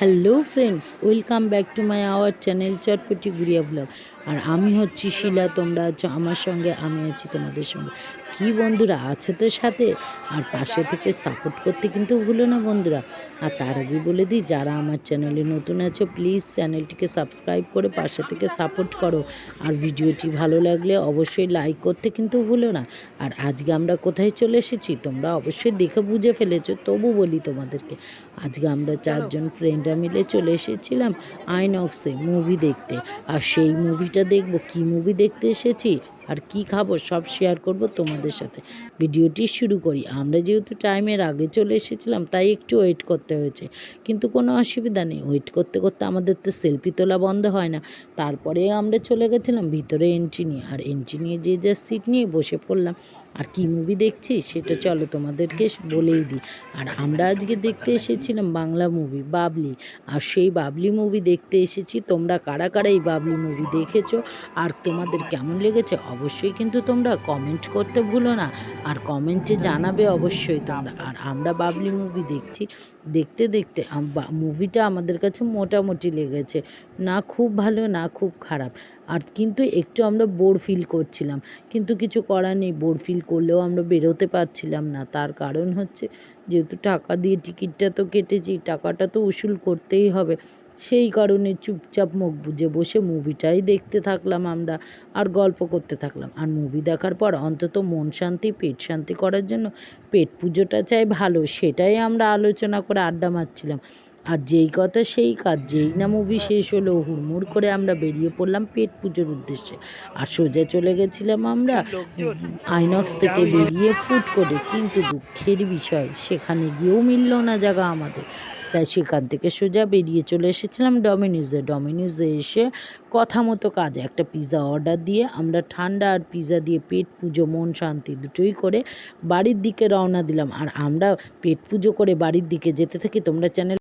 Hello friends welcome back to my our channel Chatpati Gudiya vlog. আর আমি হচ্ছি শিলা তোমরা আছো আমার সঙ্গে আমি আছি তোমাদের সঙ্গে। কি বন্ধুরা আছে তো সাথে? আর পাশে থেকে সাপোর্ট করতে কিন্তু ভুলো না বন্ধুরা। আর তার আগে বলে দিই যারা আমার চ্যানেলে নতুন আছো প্লিজ চ্যানেলটিকে সাবস্ক্রাইব করে পাশে থেকে সাপোর্ট করো। আর ভিডিওটি ভালো লাগলে অবশ্যই লাইক করতে কিন্তু ভুলো না। আর আজকে আমরা কোথায় চলে এসেছি তোমরা অবশ্যই দেখে বুঝে ফেলেছো তবু বলি তোমাদেরকে। আজকে আমরা চারজন ফ্রেন্ডরা মিলে চলে এসেছিলাম আইনক্সে মুভি দেখতে। আর সেই মুভিটা দেখব, কি মুভি দেখতে এসেছি? আর কি খাব সব শেয়ার করব তোমাদের সাথে। ভিডিওটি শুরু করি। আমরা যেহেতু টাইমের আগে চলে এসেছিলাম, তাই একটু ওয়েট করতে হয়েছে। কিন্তু কোনো অসুবিধা নেই। ওয়েট করতে করতে আমাদের তো সেলফি তোলা বন্ধ হয় না। তারপরে আমরা চলে গেছিলাম ভিতরে এন্ট্রি নিয়ে। আর এন্ট্রি নিয়ে যে যা সিট নিয়ে বসে পড়লাম, আর কি মুভি দেখছি সেটা চলো তোমাদেরকে বলেই দিই। আর আমরা আজকে দেখতে এসেছিলাম বাংলা মুভি বাবলি। আর সেই বাবলি মুভি দেখতে এসেছি। তোমরা কারা কারা এই বাবলি মুভি দেখেছ? আর তোমাদের কেমন লেগেছে? অবশ্যই কিন্তু তোমরা কমেন্ট করতে ভুলো না। আর কমেন্টে জানাবে অবশ্যই তোমরা আর আমরা বাবলি মুভি দেখছি দেখতে দেখতে মুভিটা আমাদের কাছে মোটামুটি লেগেছে। না খুব ভালো না খুব খারাপ। আর কিন্তু একটু আমরা বোর ফিল করছিলাম। কিন্তু কিছু করার নেই বোর ফিল করলেও আমরা বেরোতে পারছিলাম না। তার কারণ হচ্ছে যেহেতু টাকা দিয়ে টিকিটটা তো কেটেছি টাকাটা তো উসুল করতেই হবে। সেই কারণে চুপচাপ মুখ বুজে বসে মুভিটাই দেখতে থাকলাম আমরা, আর গল্প করতে থাকলাম। আর মুভি দেখার পর অন্তত মন শান্তি, পেট শান্তি করার জন্য পেট পুজোটা চাই ভালো, সেটাই আমরা আলোচনা করে আড্ডা মারছিলাম। আর যেই কথা সেই কাজ, যেই না মুভি শেষ হলো, হুড়মুড় করে আমরা বেরিয়ে পড়লাম পেট পুজোর উদ্দেশ্যে। আর সোজা চলে গেছিলাম আমরা আইনক্স থেকে বেরিয়ে ফুট করে কিন্তু দুঃখের বিষয়, সেখানে গিয়েও মিলল না জায়গা আমাদের। তাই সেখান থেকে সোজা বেরিয়ে চলে এসেছিলাম ডমিনিউজে। ডমিনিউজে এসে কথা মতো কাজে একটা পিৎজা অর্ডার দিয়ে, আমরা ঠান্ডা আর পিৎজা দিয়ে পেট পুজো, মন শান্তি দুটোই করে বাড়ির দিকে রওনা দিলাম। আর আমরা পেট পুজো করে বাড়ির দিকে যেতে থাকি, তোমরা চ্যানেল